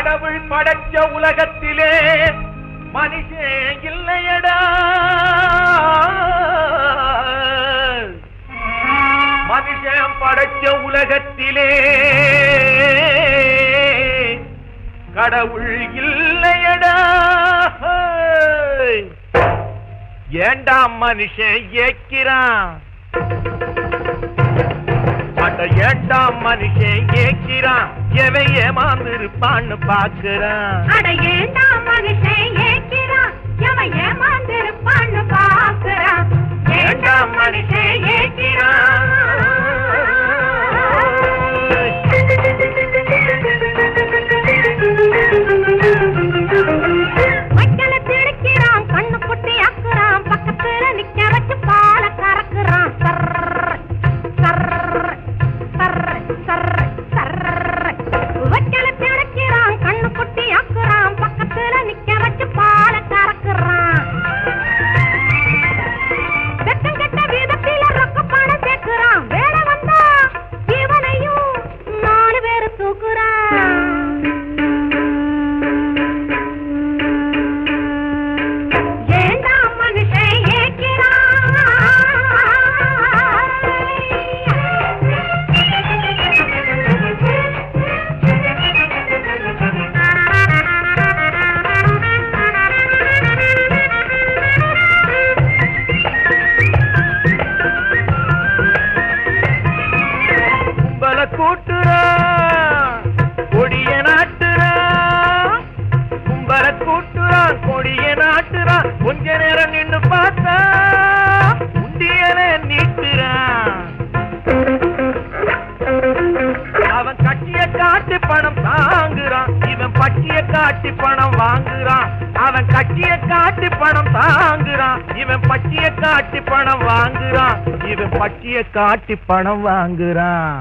கடவுள் படைச்ச உலகத்திலே மனுஷே இல்லையடா. மனுஷன் படைச்ச உலகத்திலே கடவுள் இல்லையடா. ஏண்டா மனுஷன் ஏக்கிறான்? அட ஏட்டாம் மனுஷன் ஏக்கிறான் எவன் ஏமாந்திருப்பான்னு பாக்குறான் அட ஏண்டா மனுஷன் கொஞ்ச நேரம் நின்னு பார்த்தா உண்டியல நீட்டுறான். அவன் கட்டிய காட்டு பணம் தாங்குறான். இவன் பட்டிய காட்டி பணம் வாங்குறான். அவன் கட்டிய காட்டு பணம் தாங்குறான். இவன் பட்டிய காட்டி பணம் வாங்குறான். இவன் பட்டிய காட்டி பணம் வாங்குறான்.